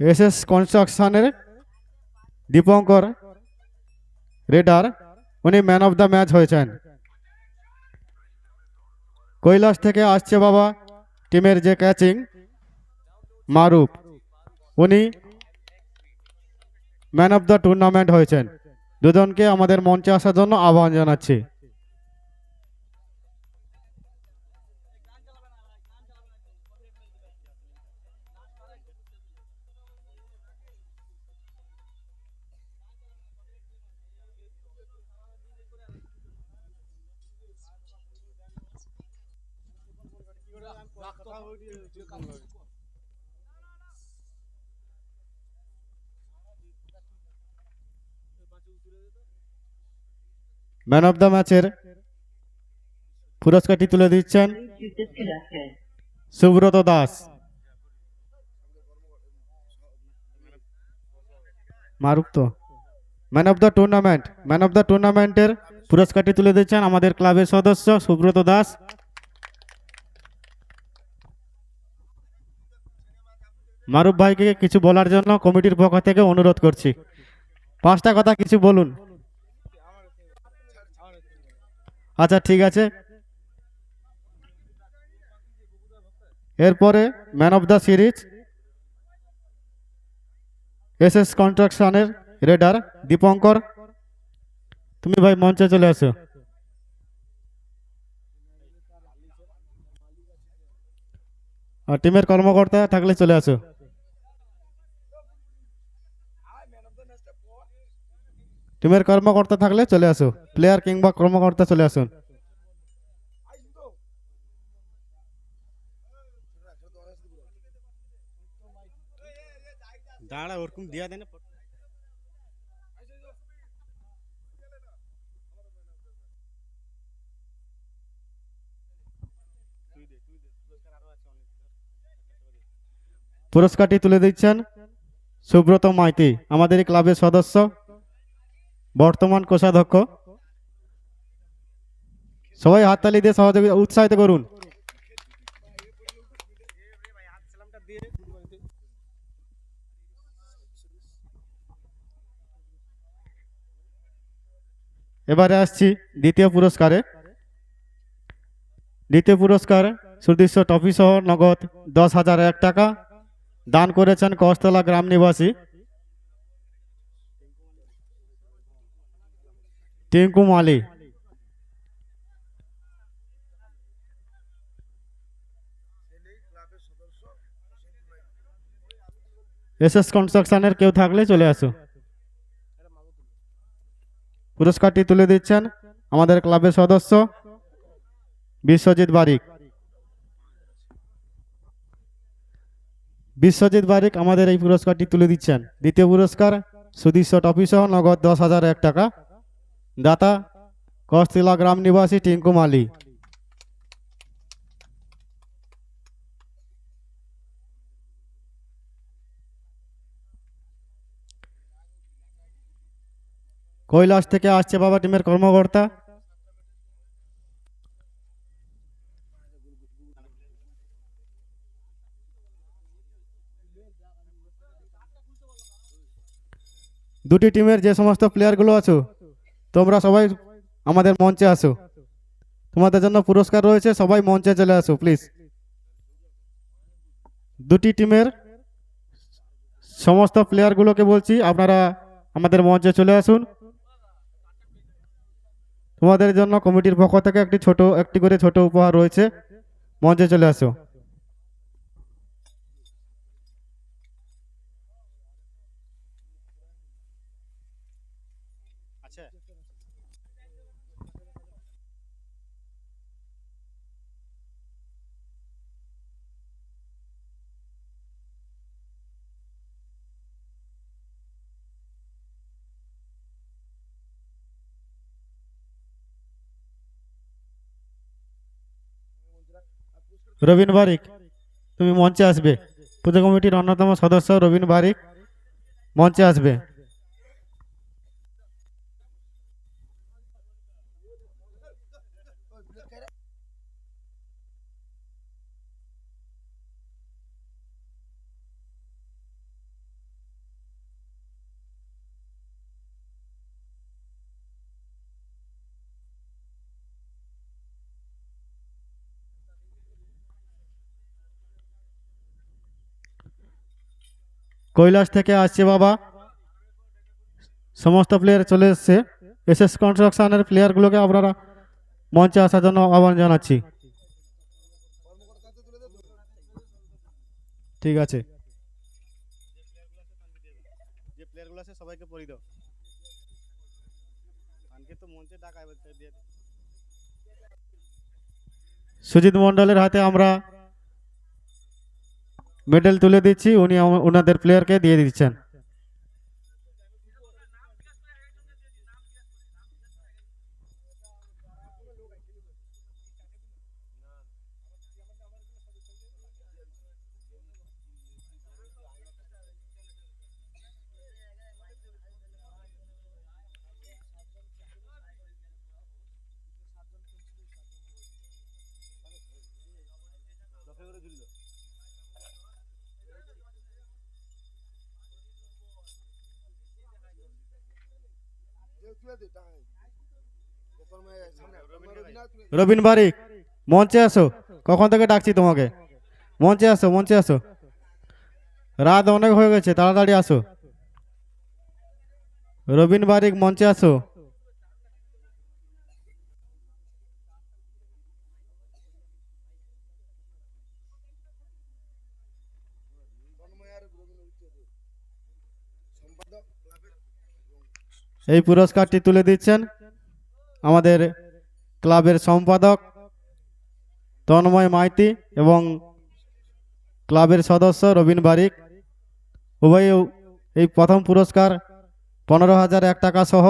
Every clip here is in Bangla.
এস এস কনস্ট্রাকশনের দীপঙ্কর রেডার উনি ম্যান অফ দ্য ম্যাচ হয়েছেন। কৈলাস থেকে আসছে বাবা টিমের যে ক্যাচিং মারুফ। উনি ম্যান অফ দ্য টুর্নামেন্ট হয়েছেন। দুজনকে আমাদের মঞ্চে আসার জন্য আহ্বান জানাচ্ছি। ম্যান অফ দ্য ম্যাচের পুরস্কারটি তুলে দিচ্ছেন সুব্রত দাস। মারুফ তো। Man of the tournament. Man of the টুর্নামেন্টের পুরস্কারটি তুলে দিচ্ছেন আমাদের ক্লাবের সদস্য সুব্রত দাস। মারুফ ভাইকে কিছু বলার জন্য কমিটির পক্ষ থেকে অনুরোধ করছি। পাঁচটা কথা কিছু বলুন। আচ্ছা ঠিক আছে। এরপরে man of the series, S S কনস্ট্রাকশনের রেডার দীপঙ্কর। তুমি ভাই মঞ্চে চলে আসো আর টিমের কর্মকর্তা থাকলে চলে আসো টিমের কর্মকর্তা থাকলে চলে আসো। প্লেয়ার কিংবা কর্মকর্তা চলে আসুন। দাঁড়া ওরকম দিয়া দেন পুরস্কারটি তুলে দিচ্ছেন সুব্রত মাইতি আমাদের এই ক্লাবের সদস্য। বর্তমান কোষাধ্যক্ষ। সবাই হাততালি দিয়ে সহযোগিতা উৎসাহিত করুন। এবারে আসছি দ্বিতীয় পুরস্কারে। দ্বিতীয় পুরস্কার সুদৃশ্য ট্রফি সহ নগদ দশ হাজার এক টাকা দান করেছেন কস্তলা গ্রাম নিবাসী টিঙ্কু মালি এস এস কনস্ট্রাকশনের কেউ থাকলে চলে আসো। পুরস্কারটি তুলে দিচ্ছেন আমাদের ক্লাবের সদস্য বিশ্বজিৎ বারিক। বিশ্বজিৎ বারিক আমাদের এই পুরস্কারটি তুলে দিচ্ছেন। দ্বিতীয় পুরস্কার সুদৃশ্য ট্রফি সহ নগদ দশ হাজার এক টাকা। দাতা কস্তিলা গ্রাম নিবাসী টিঙ্কু মালি কৈলাস থেকে আসছে বাবা টিমের কর্মকর্তা। দুটি টিমের যে সমস্ত প্লেয়ারগুলো আছো তোমরা সবাই আমাদের মঞ্চে আসো। তোমাদের জন্য পুরস্কার রয়েছে, সবাই মঞ্চে চলে আসো প্লিজ দুটি টিমের সমস্ত প্লেয়ারগুলোকে বলছি, আপনারা আমাদের মঞ্চে চলে আসুন। তোমাদের জন্য কমিটির পক্ষ থেকে একটি ছোট, একটি করে ছোট উপহার রয়েছে। মঞ্চে চলে আসো। রবিন বারিক তুমি মঞ্চে আসবে। পুজো কমিটির অন্যতম সদস্য রবীন বারিক মঞ্চে আসবে। কৈলাস থেকে আসছে বাবা। সমস্ত প্লেয়ার চলে এসছে। এসএস কনস্ট্রাকশনের প্লেয়ারগুলোকে আপনারা মঞ্চে আসার জন্য আহ্বান জানাচ্ছি। ঠিক আছে। যে সবাইকে পরিয়ে দাও। তো মঞ্চে সুজিত মন্ডলের হাতে আমরা মেডেল তুলে দিচ্ছি উনি ওনাদের প্লেয়ারকে দিয়ে দিচ্ছেন। রবিন বারিক মঞ্চে আসো। কখন থেকে ডাকছি তোমাকে? মঞ্চে আসো মঞ্চে আসো। রাত অনেক হয়ে গেছে, তাড়াতাড়ি আসো। রবিন বারিক মঞ্চে আসো। এই পুরস্কারটি তুলে দিচ্ছেন আমাদের ক্লাবের সম্পাদক তন্ময় মাইতি এবং ক্লাবের সদস্য রবিন বারিক। উভয় এই প্রথম পুরস্কার পনেরো হাজার এক টাকা সহ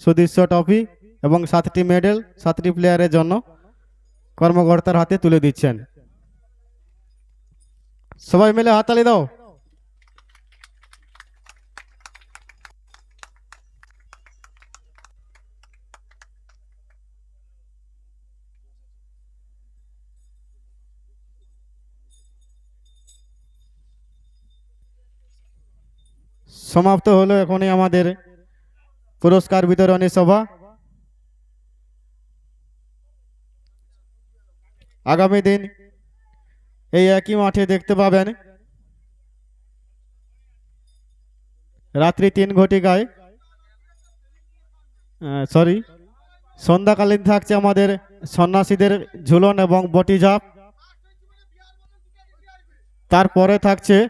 সুদৃশ্য ট্রফি এবং সাতটি মেডেল, সাতটি প্লেয়ারের জন্য কর্মকর্তার হাতে তুলে দিচ্ছেন। সবাই মিলে হাততালি দাও। সমাপ্ত হলো এখনই আমাদের পুরস্কার বিতরণী সভা। আগামী দিন এই একই মাঠে দেখতে পাবেন রাত্রি তিন ঘটিকায় সরি সন্ধ্যাকালীন থাকছে আমাদের সন্ন্যাসীদের ঝুলন এবং বটিঝাপ। তারপরে থাকছে